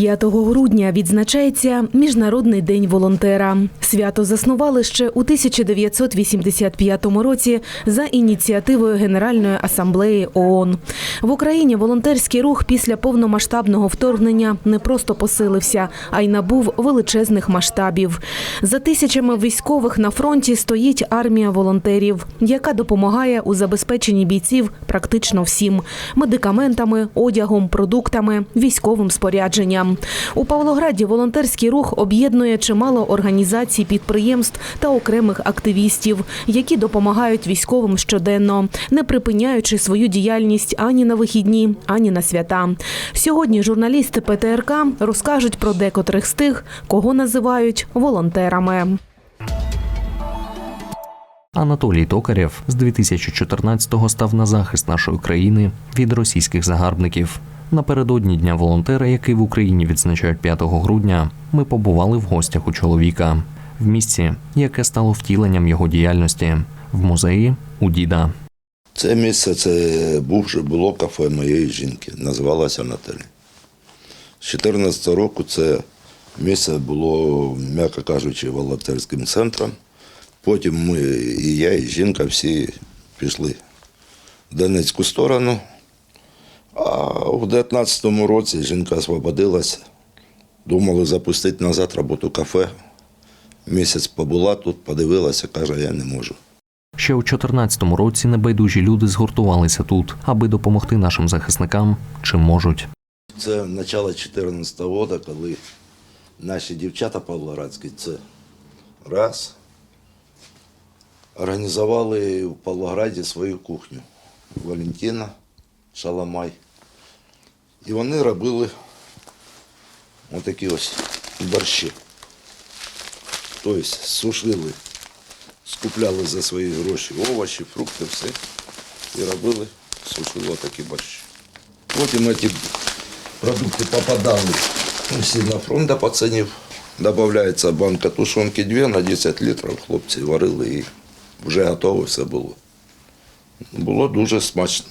5 грудня відзначається Міжнародний день волонтера. Свято заснували ще у 1985 році за ініціативою Генеральної асамблеї ООН. В Україні волонтерський рух після повномасштабного вторгнення не просто посилився, а й набув величезних масштабів. За тисячами військових на фронті стоїть армія волонтерів, яка допомагає у забезпеченні бійців практично всім медикаментами, одягом, продуктами, військовим спорядженням. У Павлограді волонтерський рух об'єднує чимало організацій, підприємств та окремих активістів, які допомагають військовим щоденно, не припиняючи свою діяльність ані на вихідні, ані на свята. Сьогодні журналісти ПТРК розкажуть про декотрих з тих, кого називають волонтерами. Анатолій Токарєв з 2014-го став на захист нашої країни від російських загарбників. Напередодні дня волонтера, який в Україні відзначають 5 грудня, ми побували в гостях у чоловіка в місці, яке стало втіленням його діяльності в музеї у діда. Це місце це бувше було кафе моєї жінки, називалося Наталі. З 14 року це місце було, м'яко кажучи, волонтерським центром. Потім ми, і я, і жінка всі пішли в Донецьку сторону. А в 19-му році жінка освободилася. Думали запустити назад роботу кафе. Місяць побула тут, подивилася, каже, я не можу. Ще у 2014 році небайдужі люди згуртувалися тут, аби допомогти нашим захисникам чим можуть. Це начало 2014 року, коли наші дівчата павлоградські, це раз, організували в Павлограді свою кухню. Валентина Шаламай. І вони робили отакі ось борщі. Тобто сушили, скупляли за свої гроші овочі, фрукти, все. І робили, сушили такі борщі. Потім ці продукти попадали всі на фронт до пацанів. Додається банка тушонки 2 на 10 літрів. Хлопці варили і вже готове все було. Було дуже смачно.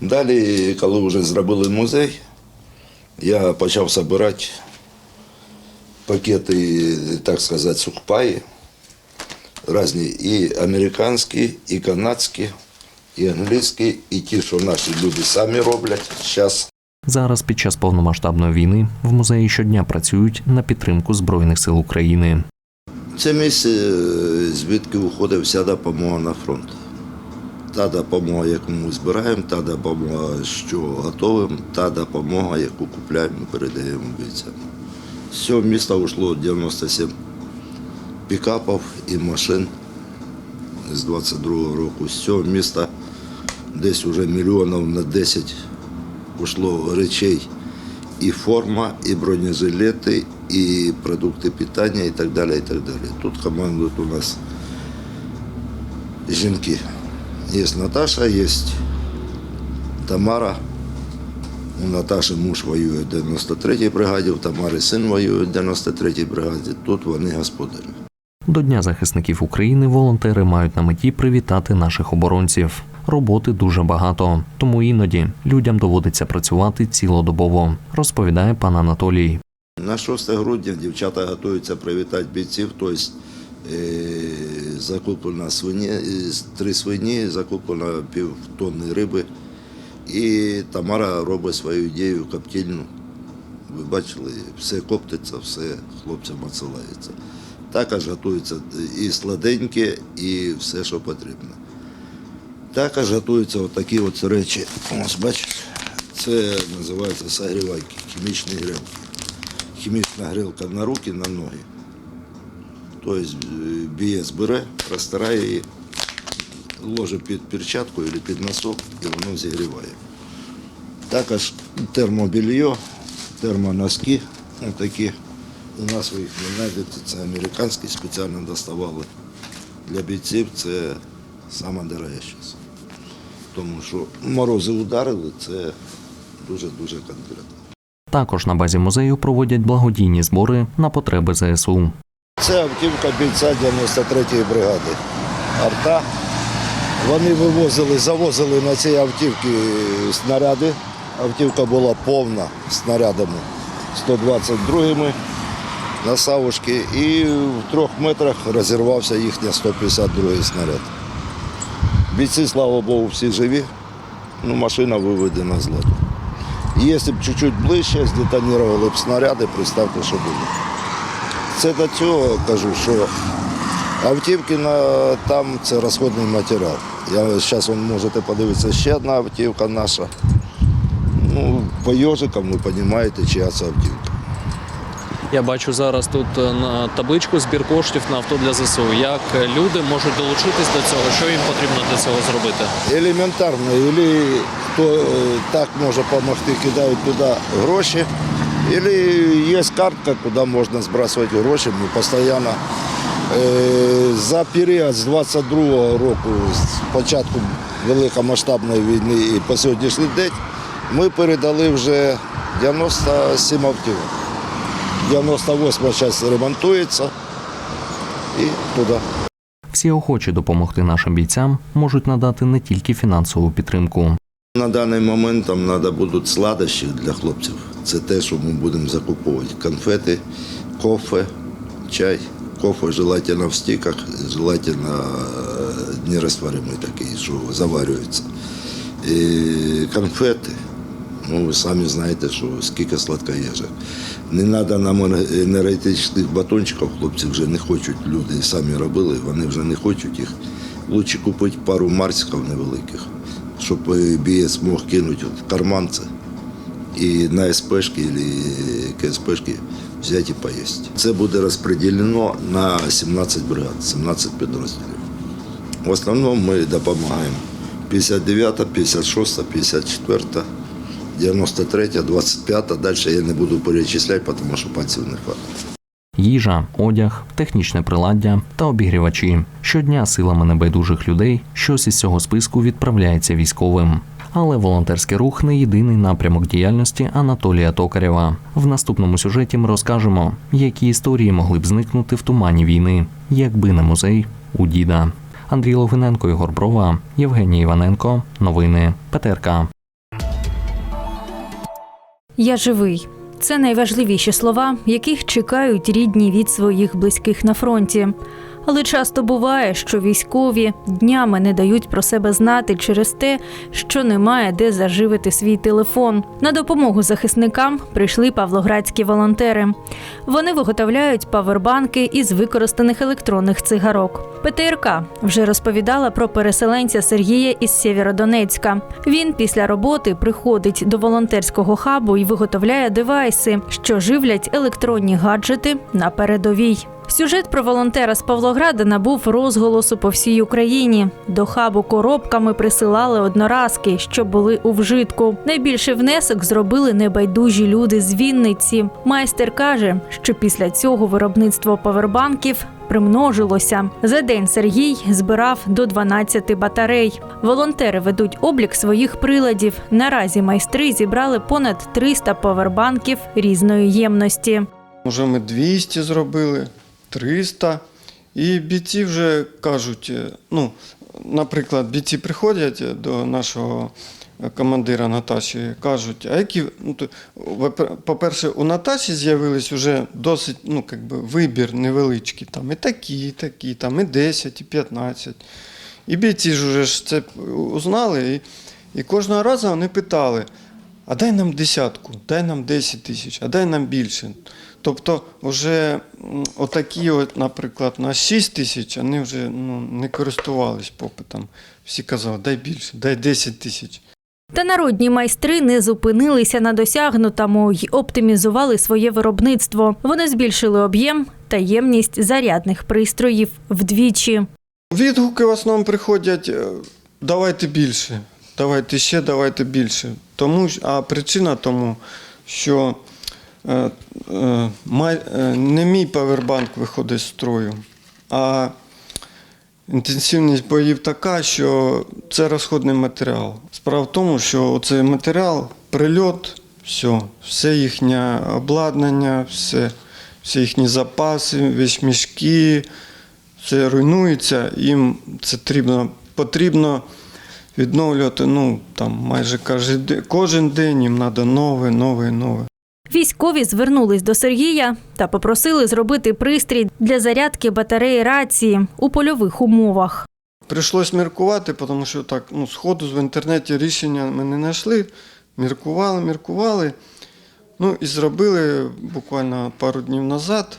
Далі, коли вже зробили музей, я почав збирати пакети, так сказати, сухпаї. Різні і американські, і канадські, і англійські, і ті, що наші люди самі роблять. Зараз Зараз під час повномасштабної війни в музеї щодня працюють на підтримку збройних сил України. Це місце, е, звідки виходить вся допомога на фронт. Та допомога, яку ми збираємо, та допомога, що готовим, та допомога, яку купляємо, передаємо бійцям. З цього міста вийшло 97 пікапів і машин з 22-го року. З цього міста десь вже мільйонів на 10 пішло речей і форма, і бронежилети, і продукти питання, і так далі. І так далі. Тут командують у нас жінки. Є Наташа, є Тамара. У Наташі муж воює в 93-й бригаді, у Тамари син воює в 93-й бригаді. Тут вони господарі. До Дня захисників України волонтери мають на меті привітати наших оборонців. Роботи дуже багато, тому іноді людям доводиться працювати цілодобово, розповідає пан Анатолій. На 6 грудня дівчата готуються привітати бійців, тобто закуплена свині, е, три свині, закуплено пів тонни риби. І Тамара робить свою ідею коптільну. Ви бачили, все коптиться, все хлопцям відсилається. Також готується і сладеньке, і все, що потрібно. Також готуються отакі от речі. Ось бачите, це називається согрівайки, хімічні грілки. Хімічна грілка на руки, на ноги. Тобто бієць бере, розтирає її, ложе під перчатку або під носок і воно зігріває. Також термобільйо, термоноски такі. У нас ви їх не знайдете, це американські, спеціально доставали для бійців. Це саме дороге. Тому що морози ударили, це дуже-дуже конкретно. Також на базі музею проводять благодійні збори на потреби ЗСУ. Це автівка бійця 93-ї бригади. Арта. Вони вивозили, завозили на цій автівці снаряди. Автівка була повна снарядами. 122-ми на Савушки і в трьох метрах розірвався їхній 152-й снаряд. Бійці, слава Богу, всі живі, ну, машина виведена з ладу. Якщо б чуть-чуть ближче, здетонували б снаряди, представте, що було. Це до цього кажу, що автівки на, там це розходний матеріал. Я зараз ви можете подивитися ще одна автівка наша. Ну, по йожикам ви розумієте, чия це автівка. Я бачу зараз тут е, на табличку збір коштів на авто для ЗСУ. Як люди можуть долучитись до цього? Що їм потрібно для цього зробити? Елементарно, или хто е, так може допомогти, кидають туди гроші, або є картка, куди можна збрасувати гроші. Ми постійно е, за період з 22-го року, з початку великомасштабної війни і по сьогоднішній день, ми передали вже 97 автівок. 98 зараз ремонтується і туди. Всі охочі допомогти нашим бійцям можуть надати не тільки фінансову підтримку. На даний момент там треба будуть сладощі для хлопців. Це те, що ми будемо закуповувати. Конфети, кофе, чай. Кофе желательно в стіках, желательно е, нерозтворимий такий, що заварюється. І конфети. Ну, ви самі знаєте, що скільки сладкоєжок. Не треба нам енергетичних батончиків, хлопці вже не хочуть. Люди самі робили, вони вже не хочуть їх. Лучше купити пару марсиків невеликих, щоб бієць мог кинути в карман це і на СПшки або КСПшки взяти і поїсти. Це буде розподілено на 17 бригад, 17 підрозділів. В основному ми допомагаємо 59, 56, 54, 93, 25. Далі я не буду перечисляти, тому що пальців не хватить. Їжа, одяг, технічне приладдя та обігрівачі. Щодня силами небайдужих людей щось із цього списку відправляється військовим. Але волонтерський рух не єдиний напрямок діяльності Анатолія Токарєва. В наступному сюжеті ми розкажемо, які історії могли б зникнути в тумані війни, якби не музей у діда. Андрій Логвиненко, Ігор Брова, Євгеній Іваненко. Новини ПТРК. Я живий. Це найважливіші слова, яких чекають рідні від своїх близьких на фронті. Але часто буває, що військові днями не дають про себе знати через те, що немає де заживити свій телефон. На допомогу захисникам прийшли павлоградські волонтери. Вони виготовляють павербанки із використаних електронних цигарок. ПТРК вже розповідала про переселенця Сергія із Сєвєродонецька. Він після роботи приходить до волонтерського хабу і виготовляє девайси, що живлять електронні гаджети на передовій. Сюжет про волонтера з Павлограда набув розголосу по всій Україні. До хабу коробками присилали одноразки, що були у вжитку. Найбільший внесок зробили небайдужі люди з Вінниці. Майстер каже, що після цього виробництво павербанків примножилося. За день Сергій збирав до 12 батарей. Волонтери ведуть облік своїх приладів. Наразі майстри зібрали понад 300 павербанків різної ємності. Уже ми 200 зробили, 300. І бійці вже кажуть, е, ну, наприклад, бійці приходять до нашого е, командира Наташі, кажуть, а які, ну, по-перше, у Наташі з'явились вже досить ну, как би, вибір невеличкий, там і такі, і такі, там і 10, і 15. І бійці ж вже ж це узнали, і, і кожного разу вони питали, а дай нам десятку, дай нам 10 тисяч, а дай нам більше. Тобто, вже отакі, от, наприклад, на 6 тисяч вони вже ну, не користувались попитом. Всі казали, дай більше, дай 10 тисяч. Та народні майстри не зупинилися на досягнутому й оптимізували своє виробництво. Вони збільшили об'єм та ємність зарядних пристроїв вдвічі. Відгуки в основному приходять, е, давайте більше, давайте ще, давайте більше. Тому, а причина тому, що не мій павербанк виходить з строю, а інтенсивність боїв така, що це розходний матеріал. Справа в тому, що цей матеріал, прильот, все, все їхнє обладнання, все, всі їхні запаси, вещмішки, все руйнується, їм це потрібно, потрібно відновлювати ну, там, майже кожен день їм треба нове, нове, нове. Військові звернулись до Сергія та попросили зробити пристрій для зарядки батареї рації у польових умовах. Прийшлось міркувати, тому що так, ну, сходу в інтернеті рішення ми не знайшли. Міркували, міркували. Ну і зробили буквально пару днів назад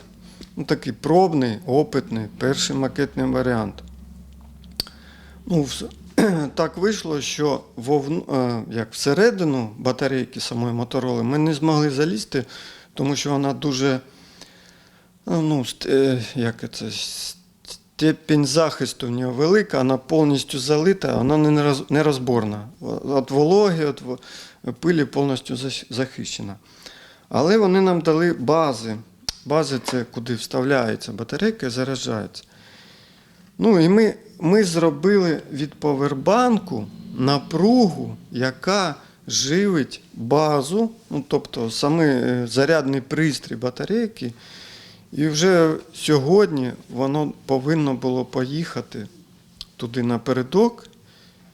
ну, такий пробний, опитний, перший макетний варіант. Ну, так вийшло, що вовну, е, як всередину батарейки самої мотороли ми не змогли залізти, тому що вона дуже, е, ну, е, як це, степень захисту в нього велика, вона повністю залита, вона не роз- нерозборна. Від вологи, від пилі повністю захищена. Але вони нам дали бази. Бази це куди вставляється батарейка і заряджається. Ну і ми, ми зробили від повербанку напругу, яка живить базу, ну, тобто саме е, зарядний пристрій батарейки. І вже сьогодні воно повинно було поїхати туди напередок.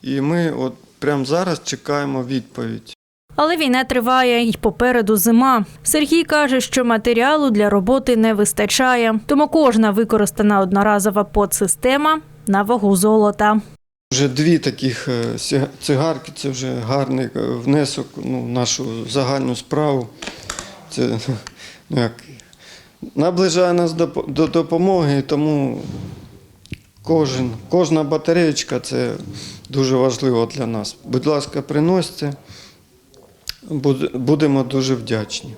І ми от прямо зараз чекаємо відповідь. Але війна триває і попереду зима. Сергій каже, що матеріалу для роботи не вистачає, тому кожна використана одноразова подсистема на вагу золота. Вже дві таких е, цигарки це вже гарний е, внесок ну, в нашу загальну справу. Це ну, як, наближає нас до, до допомоги, тому кожен, кожна батареєчка це дуже важливо для нас. Будь ласка, приносьте, будемо дуже вдячні.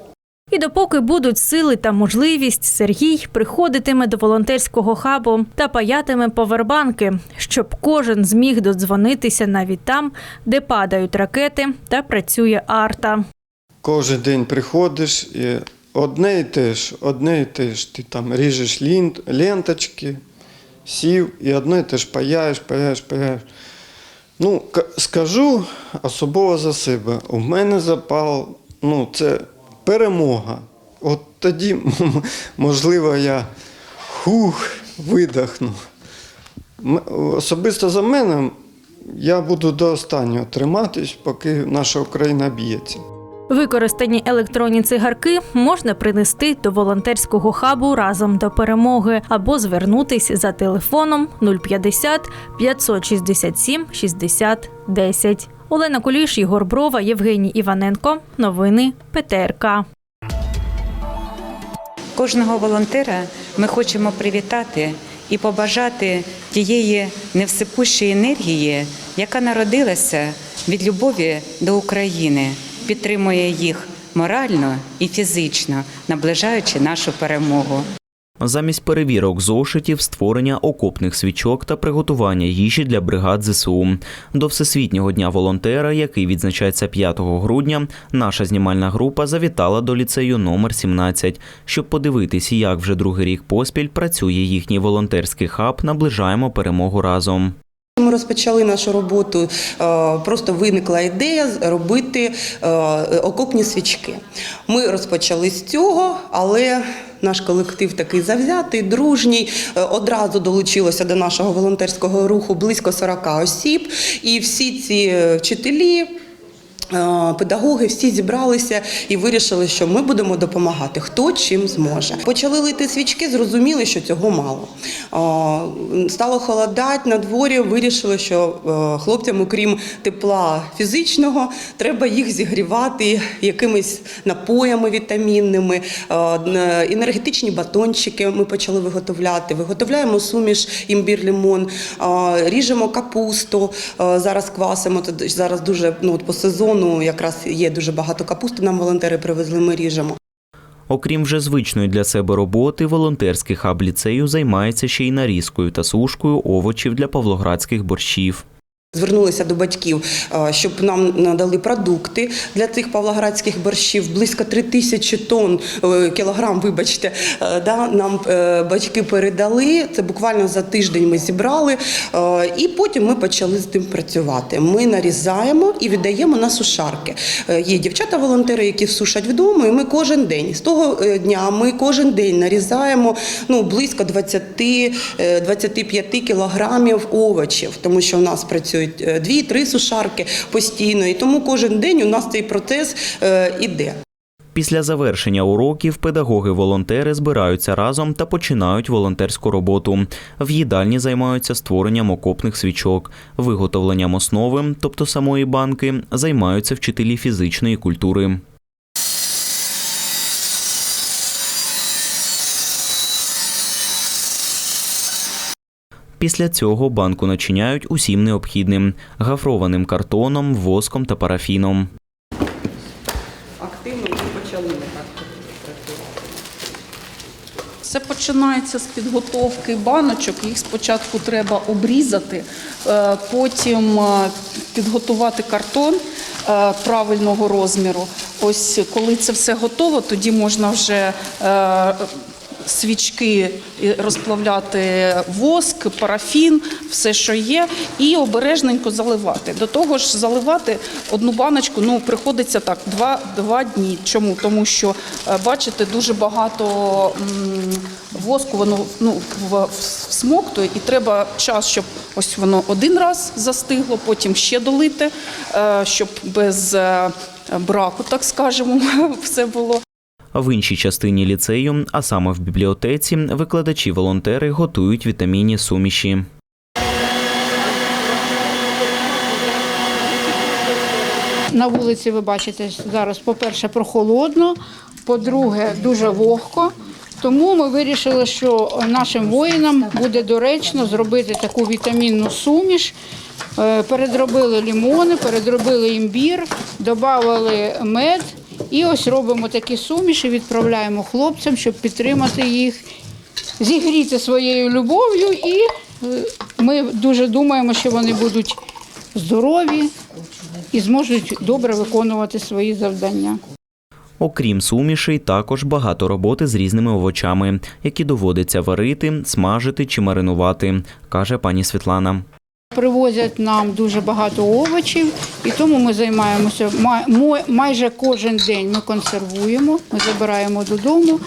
І допоки будуть сили та можливість, Сергій приходитиме до волонтерського хабу та паятиме повербанки, щоб кожен зміг додзвонитися навіть там, де падають ракети та працює арта. Кожен день приходиш і одне і те ж, одне і те ж. Ти там ріжеш ленточки, сів і одне і те ж паяєш, паяєш, паяєш. Ну, скажу особливо за себе. У мене запал, ну, це перемога. От тоді, можливо, я хух, видихну. Особисто за мене я буду до останнього триматись, поки наша Україна б'ється. Використані електронні цигарки можна принести до волонтерського хабу разом до перемоги або звернутись за телефоном 050 567 60 10. Олена Куліш, Ігор Брова, Євгеній Іваненко. Новини ПТРК. Кожного волонтера ми хочемо привітати і побажати тієї невсипущої енергії, яка народилася від любові до України, підтримує їх морально і фізично, наближаючи нашу перемогу. Замість перевірок зошитів, створення окопних свічок та приготування їжі для бригад ЗСУ. До Всесвітнього дня волонтера, який відзначається 5 грудня, наша знімальна група завітала до ліцею номер 17, щоб подивитись, як вже другий рік поспіль працює їхній волонтерський хаб Наближаємо перемогу разом. Ми розпочали нашу роботу. е, Просто виникла ідея робити е, окопні свічки. Ми розпочали з цього, але наш колектив такий завзятий, дружній. е, Одразу долучилося до нашого волонтерського руху близько 40 осіб, і всі ці е, вчителі. Педагоги всі зібралися і вирішили, що ми будемо допомагати, хто чим зможе. Почали лити свічки, зрозуміли, що цього мало. Стало холодати на дворі, вирішили, що е, хлопцям, окрім тепла фізичного, треба їх зігрівати якимись напоями вітамінними, енергетичні батончики ми почали виготовляти. Виготовляємо суміш імбір-лимон, е, ріжемо капусту, зараз квасимо. Зараз дуже ну по сезону якраз є дуже багато капусти. Нам волонтери привезли. Ми ріжемо. Окрім вже звичної для себе роботи, волонтерський хаб ліцею займається ще й нарізкою та сушкою овочів для павлоградських борщів. Звернулися до батьків, е, щоб нам надали продукти для цих павлоградських борщів. Близько 3 тисячі тонн е, кілограм. Вибачте, е, да, нам батьки передали. Це буквально за тиждень ми зібрали, і потім ми почали з тим працювати. Ми нарізаємо і віддаємо на сушарки. Є дівчата-волонтери, які сушать вдома, і ми кожен день. З того дня ми кожен день нарізаємо ну близько 20 е, 25 кілограмів овочів, тому що у нас працюють е, дві-три сушарки постійно, і тому кожен день у нас цей процес е, іде. Після завершення уроків педагоги-волонтери збираються разом та починають волонтерську роботу. В їдальні займаються створенням окопних свічок, виготовленням основи, тобто самої банки, займаються вчителі фізичної культури. Після цього банку начиняють усім необхідним гафрованим картоном, воском та парафіном. Активно ми почали так працювати. Все починається з підготовки баночок. Їх спочатку треба обрізати, е, потім е, підготувати картон е, правильного розміру. Ось коли це все готово, тоді можна вже свічки розплавляти воск, парафін, все, що є, і обережненько заливати. До того ж, заливати одну баночку ну, приходиться так два, два дні. Чому? Тому що, е, бачите, дуже багато воску воно ну, всмоктує, і треба час, щоб ось воно один раз застигло, потім ще долити, е, щоб без е, браку, так скажемо, все було. В іншій частині ліцею, а саме в бібліотеці, викладачі-волонтери готують вітамінні суміші. На вулиці ви бачите зараз, по-перше, прохолодно, по-друге, дуже вогко. Тому ми вирішили, що нашим воїнам буде доречно зробити таку вітамінну суміш. Е, Передробили лімони, передробили імбір, додали мед. І ось робимо такі суміші, відправляємо хлопцям, щоб підтримати їх, зігріти своєю любов'ю. І е, ми дуже думаємо, що вони будуть здорові і зможуть добре виконувати свої завдання. Окрім сумішей, також багато роботи з різними овочами, які доводиться варити, смажити чи маринувати, каже пані Світлана. Привозять нам дуже багато овочів, і тому ми займаємося майже кожен день. Ми консервуємо, ми забираємо додому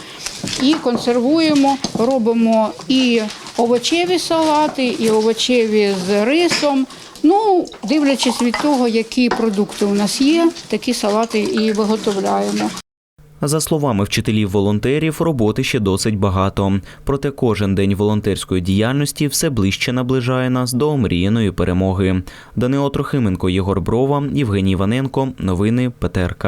і консервуємо, робимо і овочеві салати, і овочеві з рисом. Ну, дивлячись від того, які продукти у нас є, такі салати і виготовляємо. За словами вчителів-волонтерів, роботи ще досить багато. Проте кожен день волонтерської діяльності все ближче наближає нас до омріяної перемоги. Данило Трохименко, Єгор Брова, Євгеній Іваненко. Новини ПТРК.